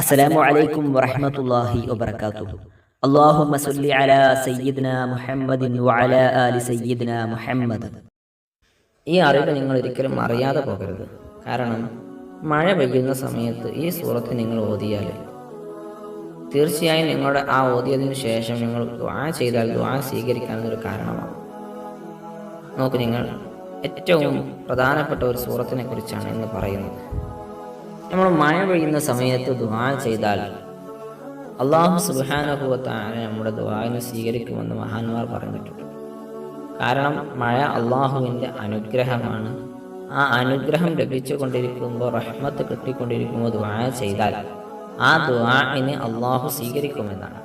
അസ്സലാമു അലൈക്കും വറഹ്മത്തുള്ളാഹി വബറകാതുഹു. അല്ലാഹുമ്മ സല്ലി അലാ സയ്യിദ്ന മുഹമ്മദിൻ വഅലാ ആലി സയ്യിദ്ന മുഹമ്മദ്. ഈ അറിവ് നിങ്ങൾ ഒരിക്കലും അറിയാതെ പോകരുത്. കാരണം മഴ പെയ്യുന്ന സമയത്ത് ഈ സൂറത്ത് നിങ്ങൾ ഓതിയാൽ തീർച്ചയായും നിങ്ങളുടെ ആ ഓതിയതിനു ശേഷം നിങ്ങൾ ദ്വാ ചെയ്താൽ ദ്വാ സ്വീകരിക്കാനൊരു കാരണമാണ്. നോക്കൂ നിങ്ങൾ ഏറ്റവും പ്രധാനപ്പെട്ട ഒരു സൂറത്തിനെ കുറിച്ചാണ് ഇന്ന് പറയുന്നത്. നമ്മൾ മഴ പെയ്യുന്ന സമയത്ത് ദ്വാ ചെയ്താൽ അള്ളാഹു സുബാനുഭവത്താണ് നമ്മുടെ ദ്വാവിനെ സ്വീകരിക്കുമെന്ന് മഹാന്മാർ പറഞ്ഞിട്ടുണ്ട്. കാരണം മഴ അള്ളാഹുവിന്റെ അനുഗ്രഹമാണ്. ആ അനുഗ്രഹം ലഭിച്ചുകൊണ്ടിരിക്കുമ്പോൾ റഹ്മത്ത് കിട്ടിക്കൊണ്ടിരിക്കുമ്പോൾ ദുആ ചെയ്താൽ ആ ദ്വാഇനെ അള്ളാഹു സ്വീകരിക്കുമെന്നാണ്.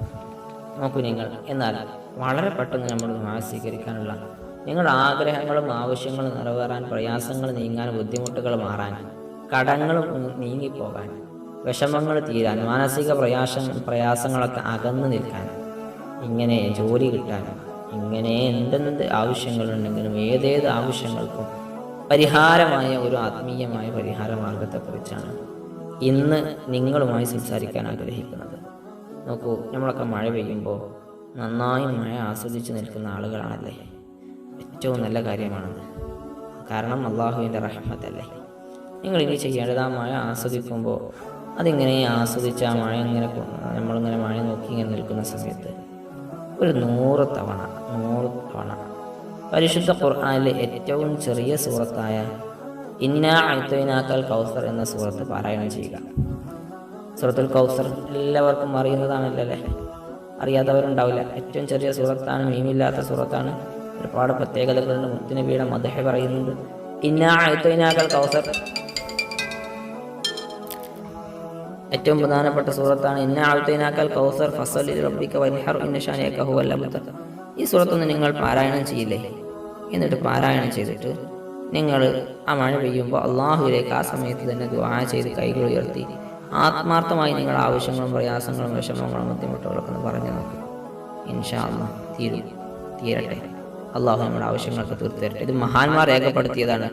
നോക്കൂ നിങ്ങൾ എന്നാൽ വളരെ പെട്ടെന്ന് നമ്മൾ ദുആ സ്വീകരിക്കാനുള്ള നിങ്ങളുടെ ആഗ്രഹങ്ങളും ആവശ്യങ്ങളും നിറവേറാൻ പ്രയാസങ്ങൾ നീങ്ങാൻ ബുദ്ധിമുട്ടുകൾ മാറാൻ കടങ്ങൾ നീങ്ങിപ്പോകാൻ വിഷമങ്ങൾ തീരാൻ മാനസിക പ്രയാസം പ്രയാസങ്ങളൊക്കെ അകന്നു നിൽക്കാൻ ഇങ്ങനെ ജോലി കിട്ടാൻ ഇങ്ങനെ എന്തെന്ത് ആവശ്യങ്ങളുണ്ടെങ്കിലും ഏതേത് ആവശ്യങ്ങൾക്കും പരിഹാരമായ ഒരു ആത്മീയമായ പരിഹാര മാർഗത്തെക്കുറിച്ചാണ് ഇന്ന് നിങ്ങളുമായി സംസാരിക്കാൻ ആഗ്രഹിക്കുന്നത്. നോക്കൂ നമ്മളൊക്കെ മഴ പെയ്യുമ്പോൾ നന്നായി മഴ ആസ്വദിച്ച് നിൽക്കുന്ന ആളുകളാണല്ലേ? ഏറ്റവും നല്ല കാര്യമാണത്. കാരണം അള്ളാഹുവിന്റെ റഹ്മത്തല്ലേ? നിങ്ങൾ ഇനി ചെയ്യേണ്ടത് ആ മഴ ആസ്വദിക്കുമ്പോൾ അതിങ്ങനെ ആസ്വദിച്ച് ആ മഴ ഇങ്ങനെ നമ്മളിങ്ങനെ മഴ നോക്കി ഇങ്ങനെ നിൽക്കുന്ന സമയത്ത് ഒരു നൂറ് തവണ നൂറ് തവണ പരിശുദ്ധ ഖുർആാനിലെ ഏറ്റവും ചെറിയ സൂറത്തായ ഇന്ന അഴുത്തവിനാക്കൽ കൗസർ എന്ന സൂറത്ത് പാരായണം ചെയ്യുക. സൂറത്തുൽ കൗസർ എല്ലാവർക്കും അറിയുന്നതാണല്ലേ അറിയാത്തവരുണ്ടാവില്ല. ഏറ്റവും ചെറിയ സൂറത്താണ് മീമില്ലാത്ത സൂറത്താണ്. ഒരുപാട് പ്രത്യേകതകളുണ്ട്. മുത്തുനബിയുടെ മദഹ പറയുന്നുണ്ട്. ഇന്ന അഴുത്തവിനാക്കൽ കൗസർ ഏറ്റവും പ്രധാനപ്പെട്ട സൂറത്താണ് ഇന്ന ആഴ്ത്തേനാക്കാൽ കൗസർ ഫസൽ റബ്ബിക്ക ഈ സുഹൃത്തൊന്ന് നിങ്ങൾ പാരായണം ചെയ്യില്ലേ? എന്നിട്ട് പാരായണം ചെയ്തിട്ട് നിങ്ങൾ ആ മഴ പെയ്യുമ്പോൾ അള്ളാഹുവിലേക്ക് ആ സമയത്ത് തന്നെ ദ്വാ ചെയ്ത് കൈകൾ ഉയർത്തി. ആത്മാർത്ഥമായി നിങ്ങളുടെ ആവശ്യങ്ങളും പ്രയാസങ്ങളും വിഷമങ്ങളും ബുദ്ധിമുട്ടുകളൊക്കെ ഒന്ന് പറഞ്ഞു നോക്കും. ഇൻഷാ അള്ളാഹ് തീരും. തീരട്ടെ. അള്ളാഹു നമ്മുടെ ആവശ്യങ്ങളൊക്കെ തീർത്തു തരട്ടെ. ഇത് മഹാന്മാർ രേഖപ്പെടുത്തിയതാണ്.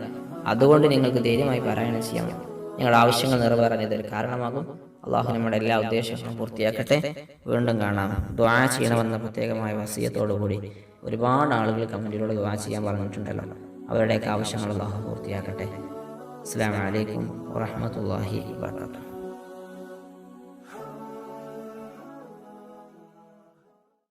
അതുകൊണ്ട് നിങ്ങൾക്ക് ധൈര്യമായി പാരായണം ചെയ്യാം നിങ്ങളുടെ ആവശ്യങ്ങൾ നിറവേറാൻ ഇതൊരു കാരണമാകും. അള്ളാഹു നമ്മുടെ എല്ലാ ഉദ്ദേശങ്ങളും പൂർത്തിയാക്കട്ടെ. വീണ്ടും കാണാം. ദ്വാ ചെയ്യണമെന്ന പ്രത്യേകമായ വസീയത്തോടുകൂടി ഒരുപാട് ആളുകൾ കമന്റിലൂടെ ദ്വാ ചെയ്യാൻ പറഞ്ഞിട്ടുണ്ടല്ലോ. അവരുടെയൊക്കെ ആവശ്യങ്ങൾ അള്ളാഹു പൂർത്തിയാക്കട്ടെ. അസ്സാം വലൈക്കും വാഹമത്തല്ലാഹി വാത്തു